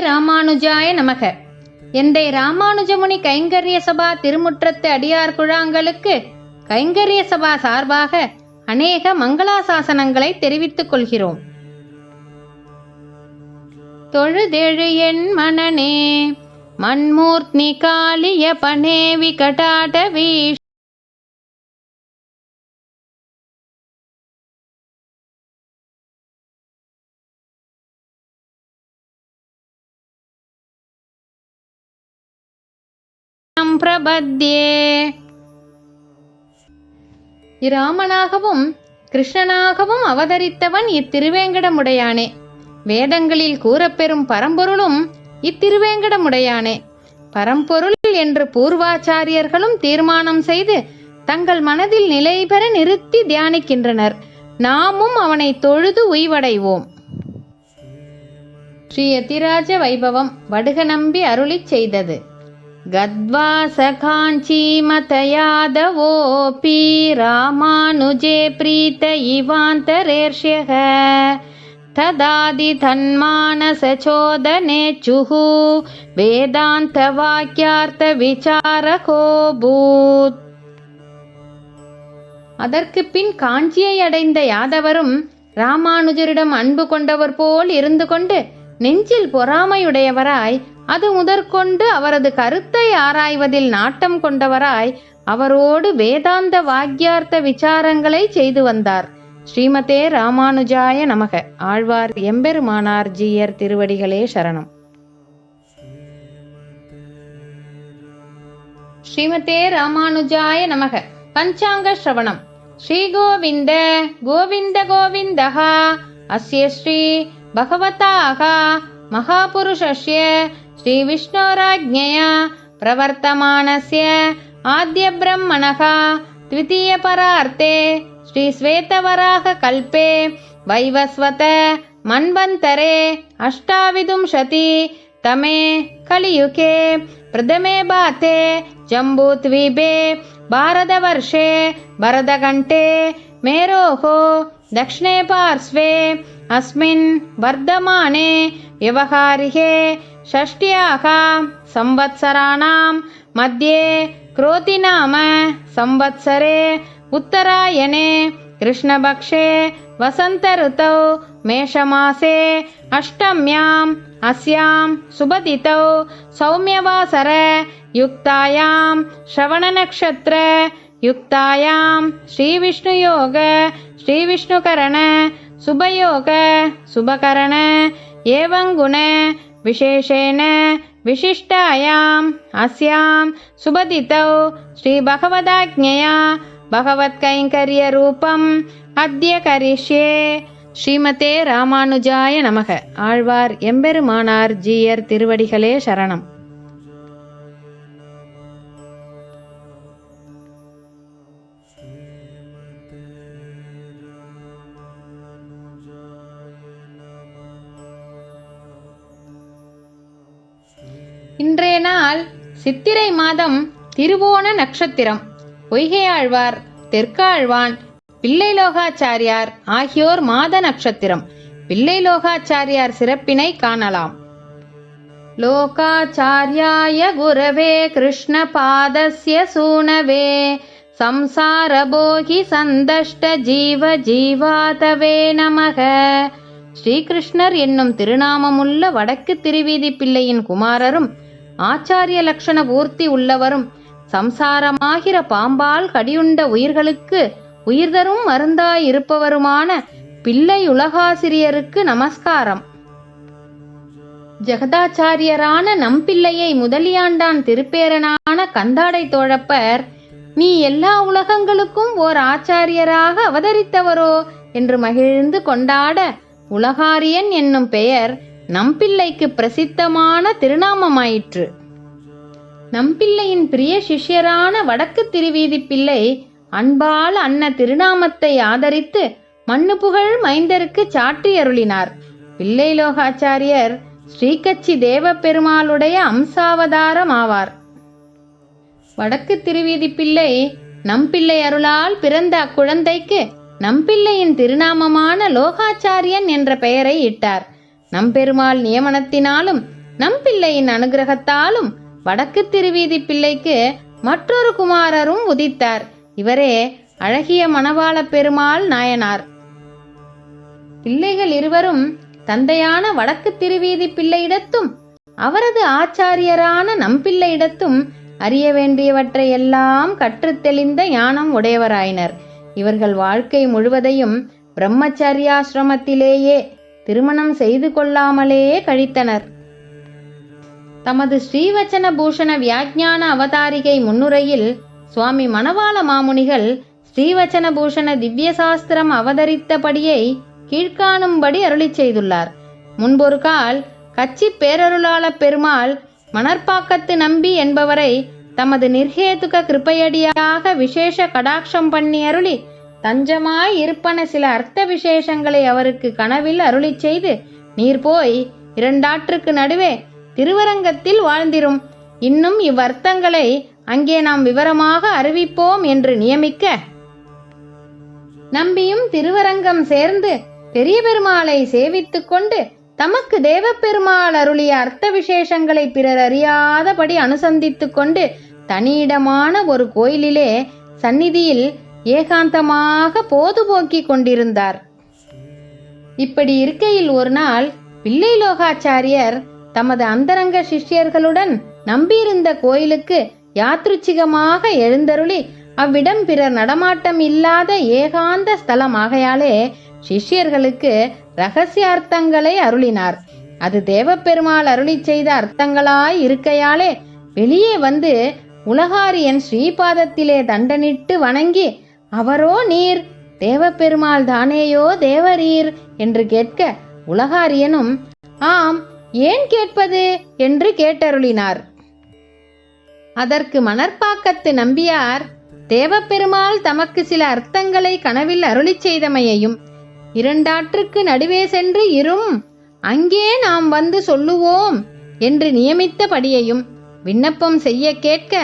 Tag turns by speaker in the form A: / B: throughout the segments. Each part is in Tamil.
A: ராமானுஜாய நமக. எந்தை ராமானுஜமுனி கைங்கரிய சபா திருமுற்றத்து அடியார் குழாங்களுக்கு கைங்கரிய சபா சார்பாக அநேக மங்களாசாசனங்களை தெரிவித்துக் கொள்கிறோம். தொழுதெழு என் மனனே மன்மூர்த்னி காளிய பனே விகடாடவி பிரபத்யே. இராமனாகவும் கிருஷ்ணனாகவும் அவதரித்தவன் இத்திருவேங்கடமுடையானே. வேதங்களில் கூறப்பெறும் பரம்பொருளும் இத்திருவேங்கடமுடையானே. பரம்பொருள் என்று பூர்வாச்சாரியர்களும் தீர்மானம் செய்து தங்கள் மனதில் நிலை பெற நிறுத்தி தியானிக்கின்றனர். நாமும் அவனை தொழுது உய்வடைவோம். ஸ்ரீ யதிராஜ வைபவம் வடுக நம்பி அருளிச் செய்தது. गद्वास काञ्चीमतयादवोऽपि रामानुजे प्रीत इवान्तरेर्ष्यः तदादिधन्मानसचोदनेचुः வேதாந்தவாக்கியார்த்தவிசாரகோபூத் அதற்கு பின் காஞ்சியை அடைந்த யாதவரும் ராமானுஜரிடம் அன்பு கொண்டவர் போல் இருந்து கொண்டு நெஞ்சில் பொறாமையுடையவராய் அது முதற்கொண்டு அவரது கருத்தை ஆராய்வதில் நாட்டம் கொண்டவராய் அவரோடு வேதாந்த வாக்கியார்த்த விசாரங்களை செய்து வந்தார். ஸ்ரீமதே ராமானுஜாய நமக. ஆழ்வார் எம்பெருமானார் ஜீயர் திருவடிகளே சரணம். ஸ்ரீமதே ராமானுஜாய நமக. பஞ்சாங்க ஸ்ரவணம். ஸ்ரீ கோவிந்த கோவிந்த கோவிந்தகா அஸ்ய ஸ்ரீ பகவதாக மகாபுருஷஸ்ய श्रीविष्णोराज्ञया प्रवर्तमानस्य आद्यब्रह्मणः द्वितीयपरार्ते श्रीश्वेतवराहकल्पे वैवस्वत मन्वन्तरे अष्टाविंशति तमे कलियुगे प्रथमे बाते जम्बूद्वीपे भारतवर्षे भरतघण्टे मेरोः दक्षिणे पार्श्वे अस्मिन् वर्धमाने व्यवहारिके षष्ट्याः संवत्सराणां मध्ये क्रोतिनाम संवत्सरे उत्तरायणे कृष्णपक्षे वसन्तऋतौ मेषमासे अष्टम्याम् अस्यां सुबदितौ सौम्यवासर युक्तायां श्रवणनक्षत्र युक्तायां श्रीविष्णुयोग श्रीविष्णुकरण शुभयोग शुभकरण एवं गुण विशेषेण विशिष्टायाम् अस्यां सुबदितौ श्रीभगवदाज्ञया भगवत्कैङ्कर्यरूपम् अद्य करिष्ये ஸ்ரீமதே ராமானுஜாய நமக ஆழ்வார் எம்பெருமானார் ஜீயர் திருவடிகளே சரணம் இன்றைய நாள் சித்திரை மாதம் திருவோண நட்சத்திரம். பொய்கையாழ்வார் தெற்காழ்வான் பிள்ளைலோகாச்சாரியார் ஆகியோர் மாத நட்சத்திரம். பிள்ளைலோகாச்சாரியார் சிறப்பினை காணலாம். லோகாச்சாரியாய குரவே கிருஷ்ண பாதஸ்ய சூனவே சம்சாரபோகி சந்தஷ்ட ஜீவ ஜீவாதவே நமக. ஸ்ரீகிருஷ்ணர் என்னும் திருநாமமுள்ள வடக்கு திருவீதி பிள்ளையின் குமாரரும் ஆச்சாரிய லட்சண பூர்த்தி உள்ளவரும் சம்சாரமாகிற பாம்பால் கடியுண்ட உயிர்களுக்கு உயிர்தரும் மருந்தாயிருப்பவருமான பிள்ளை உலகாசிரியருக்கு நமஸ்காரம். ஜெகதாச்சாரியரான நம்பிள்ளையை முதலியாண்டான் திருப்பேரனான கந்தாடை தோழப்பர் நீ எல்லா உலகங்களுக்கும் ஓர் ஆச்சாரியராக அவதரித்தவரோ? என்று மகிழ்ந்து கொண்டாட உலகாரியன் என்னும் பெயர் நம்பிள்ளைக்கு பிரசித்தமான திருநாமமாயிற்று. நம்பிள்ளையின் பிரிய சிஷ்யரான வடக்கு திருவீதி பிள்ளை அன்பால் அன்ன திருநாமத்தை ஆதரித்து மண்ணு புகழ் மைந்தருக்கு சாற்றி அருளினார். பிள்ளை லோகாச்சாரியர் ஸ்ரீகச்சி தேவ பெருமாளுடைய அம்சாவதாரம் ஆவார். வடக்கு திருவீதி பிள்ளை நம்பிள்ளை அருளால் பிறந்த அக்குழந்தைக்கு நம்பிள்ளையின் திருநாமமான லோகாச்சாரியன் என்ற பெயரை இட்டார். நம்பெருமாள் நியமனத்தினாலும் நம் பிள்ளையின் அனுகிரகத்தாலும் வடக்கு திருவீதி பிள்ளைக்கு மற்றொரு குமாரரும் உதித்தார். இவரே அழகிய மணவாள பெருமாள் நாயனார். பிள்ளைகள் இருவரும் தந்தையான வடக்கு திருவீதி பிள்ளையிடத்தும் அவரது ஆச்சாரியரான நம்பிள்ளையிடத்தும் அறிய வேண்டியவற்றை எல்லாம் கற்றுத் தெளிந்த ஞானம் உடையவராயினர். இவர்கள் வாழ்க்கை முழுவதையும் பிரம்மச்சரியாசிரமத்திலேயே திருமணம் செய்து கொள்ளாமலே கழித்தனர். தமது ஸ்ரீவச்சன பூஷண வியாக்ஞான அவதாரிகை முன்னுரையில் சுவாமி மணவாள மாமுனிகள் ஸ்ரீவச்சன பூஷண திவ்ய சாஸ்திரம் அவதரித்தபடியை கீழ்காணும்படி அருளி செய்துள்ளார். முன்பொரு கால் கச்சி பேரருளாள பெருமாள் மணற்பாக்கத்து நம்பி என்பவரை தமது நிர்ஹேதுக கிருப்பையடியாக விசேஷ கடாட்சம் பண்ணி அருளி தஞ்சமாய் இருப்பன சில அர்த்த விசேஷங்களை அவருக்கு கனவில் அருளிச் செய்து நீர் போய் இரண்டாற்றுக்கு நடுவே திருவரங்கத்தில் வாழ்ந்திரும். இன்னும் இவ்வர்த்தங்களை அங்கே நாம் விவரமாக அறிவிப்போம் என்று நியமிக்க. நம்பியும் திருவரங்கம் சேர்ந்து பெரிய பெருமாளை சேவித்துக் கொண்டு தமக்கு தேவப்பெருமாள் அருளிய அர்த்த விசேஷங்களை பிறர் அறியாதபடி அனுசந்தித்துக் கொண்டு தனியிடமான ஒரு கோயிலிலே சந்நிதியில் ஏகாந்தமாக போதுபோக்கிக் கொண்டிருந்தார். இப்படி இருக்கையில் ஒரு நாள் பிள்ளை லோகாச்சாரியர் தமது அந்தரங்க சிஷ்யர்களுடன் நம்பியிருந்த கோயிலுக்கு யாத்ருச்சிகமாக எழுந்தருளி அவ்விடம் பிறர் நடமாட்டம் இல்லாத ஏகாந்த ஸ்தலம் ஆகையாலே சிஷ்யர்களுக்கு ரகசியார்த்தங்களை அருளினார். அது தேவப்பெருமாள் அருளிச் செய்த அர்த்தங்களாய் இருக்கையாலே வெளியே வந்து உலகாரியன் ஸ்ரீபாதத்திலே தண்டனிட்டு வணங்கி அவரோ நீர். தேவப்பெருமாள் தானேயோ தேவரீர் என்று கேட்க உலகாரியனும் ஆம் ஏன் கேட்பது? என்று கேட்டருளினார். அதற்கு மணற்பாக்கத்து நம்பியார் தேவப்பெருமாள் தமக்கு சில அர்த்தங்களை கனவில் அருளிச் செய்தமையையும் இரண்டாற்றுக்கு நடுவே சென்று இரும். அங்கே நாம் வந்து சொல்லுவோம் என்று நியமித்தபடியையும் விண்ணப்பம் செய்ய கேட்க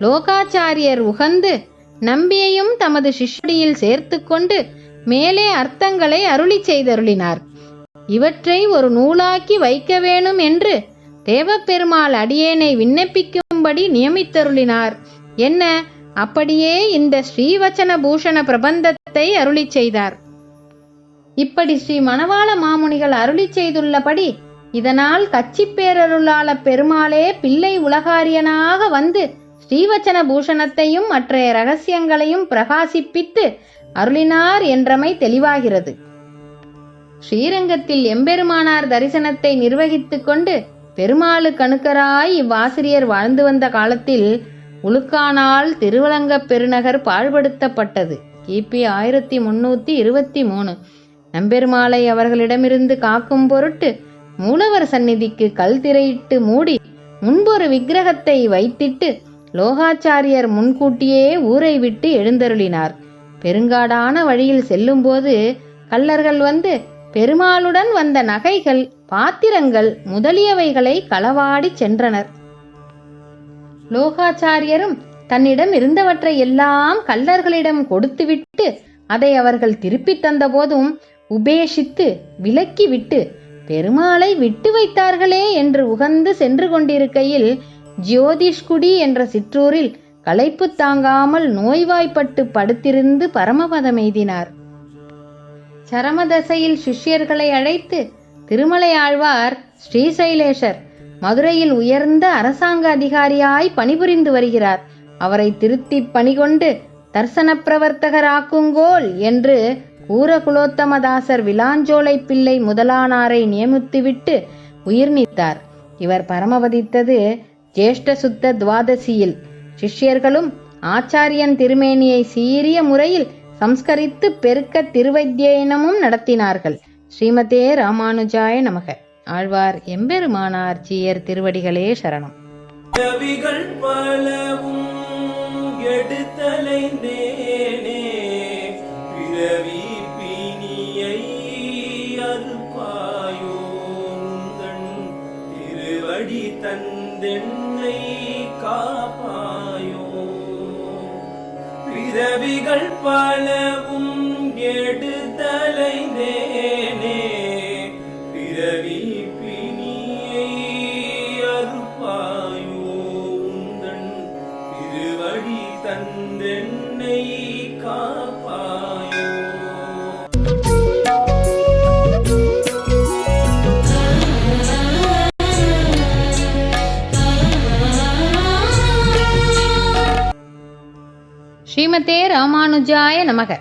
A: லோகாச்சாரியர் உகந்து நம்பியையும் தமது சிஷ்டியில் சேர்த்துக்கொண்டு மேலே அர்த்தங்களை அருளிச் செய்தருளினார். இவற்றை ஒரு நூலாக்கி வைக்க வேணும் என்று தேவப்பெருமாள் அடியேனை விண்ணப்பிக்கும்படி நியமித்தருளினார். என்ன? அப்படியே இந்த ஸ்ரீவச்சன பூஷண பிரபந்தத்தை அருளி செய்தார். இப்படி ஸ்ரீ மணவாள மாமுனிகள் அருளி செய்துள்ளபடி இதனால் கச்சிப்பேரருளாள பெருமாளே பிள்ளை உலகாரியனாக வந்து ஸ்ரீவச்சன பூஷணத்தையும் மற்ற ரகசியங்களையும் பிரகாசிப்பித்து அருளினார் என்றமை தெளிவாகிறது. ஸ்ரீரங்கத்தில் எம்பெருமானார் தரிசனத்தை நிர்வகித்துக் கொண்டு பெருமாளு கணுக்கராய் இவ்வாசிரியர் வாழ்ந்து வந்த காலத்தில் உலுக்கானால் திருவலங்கப் பெருநகர் பாழ்படுத்தப்பட்டது. கிபி ஆயிரத்தி முன்னூத்தி இருபத்தி மூணு. நம்பெருமாளை அவர்களிடமிருந்து காக்கும் பொருட்டு மூலவர் சந்நிதிக்கு கல் திரையிட்டு மூடி முன்பொரு விக்கிரகத்தை வைத்திட்டு லோகாச்சாரியர் முன்கூட்டியே ஊரை விட்டு எழுந்தருளினார். பெருங்காடான வழியில் செல்லும்போது கள்ளர்கள் வந்து பெருமாளுடன் வந்த நகைகள் பாத்திரங்கள் முதலியவைகளை களவாடி சென்றனர். லோகாச்சாரியரும் தன்னிடம் இருந்தவற்றை எல்லாம் கள்ளர்களிடம் கொடுத்துவிட்டு அதை அவர்கள் திருப்பித் தந்தபோதும் உபேஷித்து விலக்கிவிட்டு பெருமாளை விட்டு வைத்தார்களே என்று உகந்து சென்று கொண்டிருக்கையில் ஜோதிஷ்குடி என்ற சிற்றூரில் களைப்பு தாங்காமல் நோய்வாய்ப்பட்டு படுத்திருந்து பரமபதம் எய்தினார். சரமதசையில் சிஷ்யர்களை அழைத்து திருமலை ஆழ்வார் ஸ்ரீசைலேஷர் மதுரையில் உயர்ந்த அரசாங்க அதிகாரியாய் பணிபுரிந்து வருகிறார். அவரை திருத்தி பணிகொண்டு தர்சன பிரவர்த்தகராக்குங்கோல் என்று கூரகுலோத்தமதாசர் விலாஞ்சோலை பிள்ளை முதலானாரை நியமித்துவிட்டு உயிர் நீத்தார். இவர் பரமவதித்தது சுத்த துவாதசியில். சிஷ்யர்களும் ஆச்சாரியன் திருமேனியை சீரிய முறையில் சம்ஸ்கரித்து பெருக்க திருவைத்தியனமும் நடத்தினார்கள். ஸ்ரீமதே ராமானுஜாய நமக. ஆழ்வார் எம்பெருமானார் ஜீயர் திருவடிகளே சரணம்.
B: பலவும் எடுத்தலைந்தேனே பிறவி பிணியை அறுப்பாயோ திருவடி தன் தந்தென்னை காப்பாயோ பிறவிகள் பலவும் எடுத்தலைந்தேனே. நேனே
A: ஸ்ரீமதே ராமானுஜாய நமக.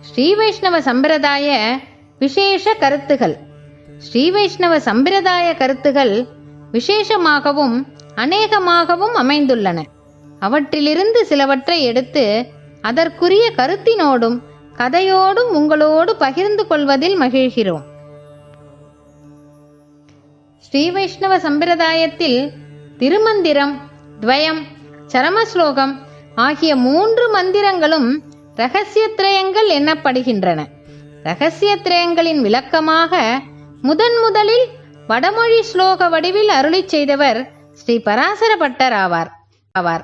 A: ஸ்ரீ வைஷ்ணவ சம்பிரதாய விசேஷ கருத்துகள். ஸ்ரீ வைஷ்ணவ சம்பிரதாய கருத்துகள் விசேஷமாகவும் அநேகமாகவும் அமைந்துள்ளன. அவற்றிலிருந்து சிலவற்றை எடுத்து அதற்குரிய கருத்தினோடும் கதையோடும் உங்களோடு பகிர்ந்து கொள்வதில் மகிழ்கிறோம். ஸ்ரீ வைஷ்ணவ சம்பிரதாயத்தில் திருமந்திரம் துவயம் சரமஸ்லோகம் ஆகிய மூன்று மந்திரங்களும் ரகசியத்ரயங்கள் எண்ணப்படுகின்றன ரகசியத்ரயங்களின் விளக்கமாக முதன் முதலில் வடமொழி ஸ்லோக வடிவில் அருளிச் செய்தவர் ஸ்ரீ பராசர பட்டர் ஆவார். ஆவார்.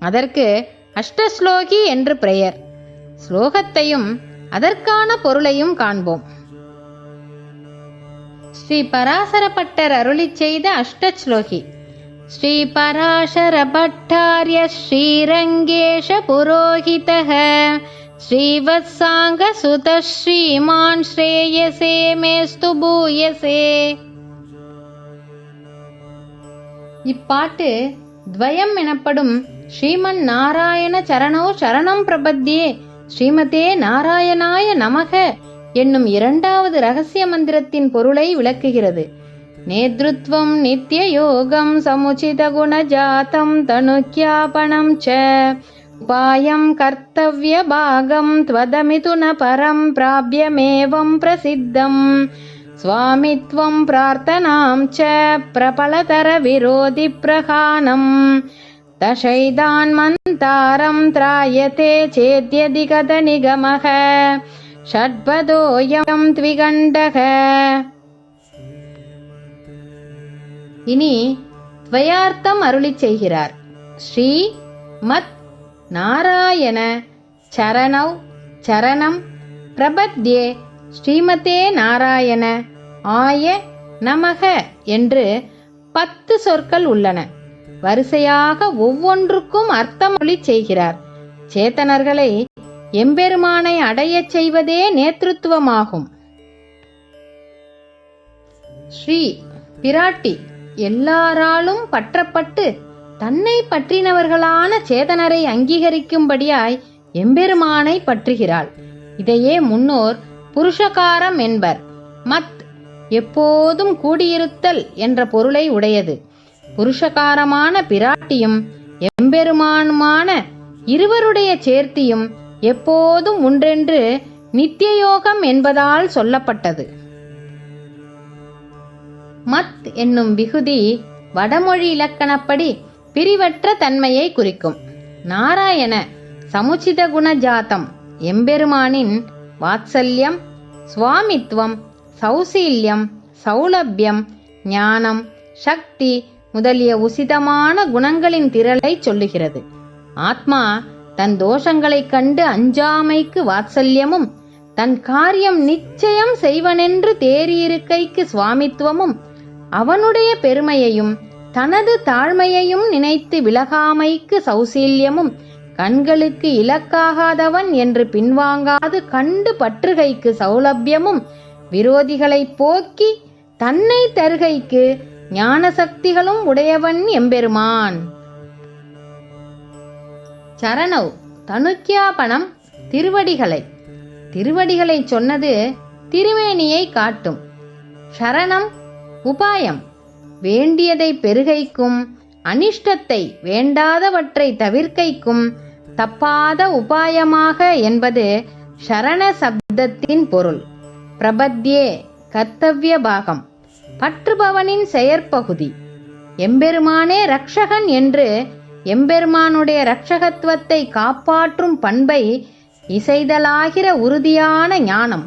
A: அதற்கு அஷ்டஸ்லோகி என்று பெயர். ஸ்லோகத்தையும் அதற்கான பொருளையும் காண்போம். ஸ்ரீ பராசரப்பட்டர் பட்டர் அருளிச் செய்த அஷ்டஸ்லோகி. ஸ்ரீ பராசர பட்டாரிய ஸ்ரீரங்கேஷ புரோஹிதः ஸ்ரீவத்சாங்க ஸ்ரீமான் ஸ்ரேயசே மேஸ்து பூயசே. இப்பாட்டு துவயம் எனப்படும் ஸ்ரீமன் நாராயண சரணோ சரணம் பிரபத்தியே ஸ்ரீமதே நாராயணாய நமக என்னும் இரண்டாவது ரகசிய மந்திரத்தின் பொருளை விளக்குகிறது. नेतृत्वं नित्ययोगं समुचितगुणजातं तनुख्यापणं च। उपायं कर्तव्यभागं त्वदमितु न परं प्राप्यमेवं प्रसिद्धम् स्वामित्वं प्रार्थनां च प्रपलतरविरोधिप्रहानं दशैदान्मन्तारं त्रायते चेद्यधिगतनिगमः। षड्पदोऽयं त्विगण्डः இனி துவயார்த்தம் அருளி செய்கிறார். ஸ்ரீ மத் நாராயண சரணவ் சரணம் பிரபத்யே ஸ்ரீமதே நாராயண ஆய நமக என்று பத்து சொற்கள் உள்ளன. வரிசையாக ஒவ்வொன்றுக்கும் அர்த்தம் அருளிச் செய்கிறார். சேத்தனர்களை எம்பெருமானை அடையச் செய்வதே நேத்ருத்துவமாகும். ஸ்ரீ பிராட்டி எல்லாராலும் பற்றப்பட்டு தன்னை பற்றினவர்களான சேதனரை அங்கீகரிக்கும்படியாய் எம்பெருமானை பற்றுகிறாள். இதையே முன்னோர் புருஷகாரம் என்பர். மத் எப்போதும் கூடியிருத்தல் என்ற பொருளை உடையது. புருஷகாரமான பிராட்டியும் எம்பெருமானுமான இருவருடைய சேர்த்தியும் எப்போதும் ஒன்றென்று நித்தியயோகம் என்பதால் சொல்லப்பட்டது. மத் என்னும் விகுதி வடமொழி இலக்கணப்படி பிரிவற்ற தன்மையை குறிக்கும். நாராயண சமுச்சித குண ஜாத்தம் எம்பெருமானின் வாத்சல்யம் சுவாமித்வம் சௌசீல்யம் சௌலபியம் ஞானம் சக்தி முதலிய உசிதமான குணங்களின் திரளை சொல்லுகிறது. ஆத்மா தன் தோஷங்களைக் கண்டு அஞ்சாமைக்கு வாத்சல்யமும் தன் காரியம் நிச்சயம் செய்வனென்று தேறியிருக்கைக்கு சுவாமித்துவமும் அவனுடைய பெருமையையும் தனது தாழ்மையையும் நினைத்து விலகாமைக்கு சௌசீல்யமும் கண்களுக்கு இலக்காகாதவன் என்று பின்வாங்காது கண்டு பற்றுகைக்கு சௌலபியமும் விரோதிகளைப் போக்கி தன்னை தருகைக்கு ஞான சக்திகளும் உடையவன் எம்பெருமான். சரணவ் தனுக்கியாபணம் திருவடிகளை. திருவடிகளை சொன்னது திருமேனியை காட்டும். சரணம் உபாயம். வேண்டியதை பெருகைக்கும் அனிஷ்டத்தை வேண்டாதவற்றை தவிர்க்கைக்கும் தப்பாத உபாயமாக என்பது சரண சப்தத்தின் பொருள். பிரபத்யே கர்த்தவ்ய பாகம். பற்றுபவனின் செயற்பகுதி. எம்பெருமானே ரக்ஷகன் என்று எம்பெருமானுடைய ரக்ஷகத்துவத்தை காப்பாற்றும் பண்பை இசைதலாகிற உறுதியான ஞானம்.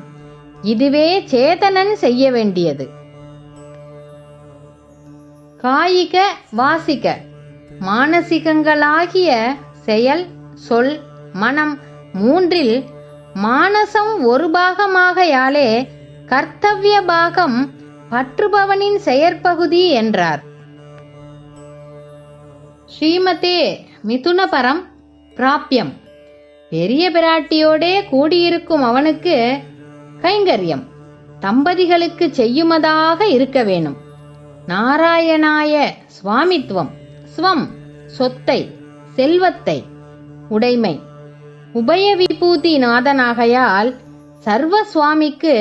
A: இதுவே சேதனன் செய்ய வேண்டியது. காயிக வாசிக. மானசிகங்களாகிய செயல் சொல் மனம் மூன்றில் மானசம் ஒரு பாகமாகையாலே கர்த்தவ்ய பாகம் பற்றுபவனின் செயற்பகுதி என்றார். ஸ்ரீமதே மிதுனபரம் பிராப்பியம் பெரிய பிராட்டியோடே கூடியிருக்கும் அவனுக்கு கைங்கரியம். தம்பதிகளுக்கு செய்யுமதாக இருக்க வேணும். நாராயணாய சுவாமித்துவம் ஸ்வம் சொத்தை செல்வத்தை உடைமை. உபய விபூதி நாதனாகையால் சர்வ சுவாமிக்கு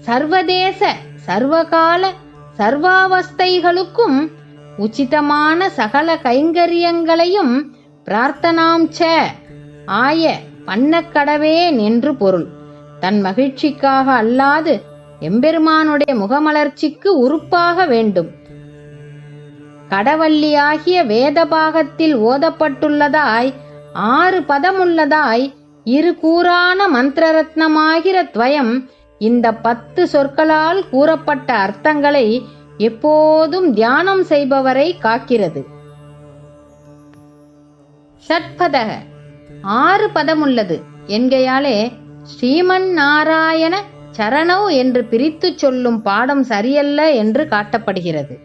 A: சர்வதேச சர்வகால சர்வாவஸ்தைகளுக்கும் உச்சிதமான சகல கைங்கரியங்களையும் பிரார்த்தனாம் ச. ஆய பண்ணக்கடவேன் என்று பொருள். தன் மகிழ்ச்சிக்காக அல்லாது எம்பெருமானுடைய முகமலர்ச்சிக்கு உறுப்பாக வேண்டும். கடவல்லியாகிய வேத பாகத்தில் ஓதப்பட்டுள்ளதாய் ஆறு பதமுள்ளதாய் இரு கூறான மந்திரரத்னமாகிற துவயம் இந்த பத்து சொற்களால் கூறப்பட்ட அர்த்தங்களை எப்போதும் தியானம் செய்பவரை காக்கிறது. ஷட்பதக ஆறு பதமுள்ளது. என்கையாலே ஸ்ரீமன் நாராயண சரணவ் என்று பிரித்துச் சொல்லும் பாடம் சரியல்ல என்று காட்டப்படுகிறது.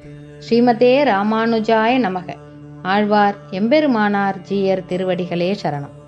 A: ஸ்ரீமதே ராமானுஜாய நமக. ஆழ்வார் எம்பெருமானார் ஜீயர் திருவடிகளே சரணம்.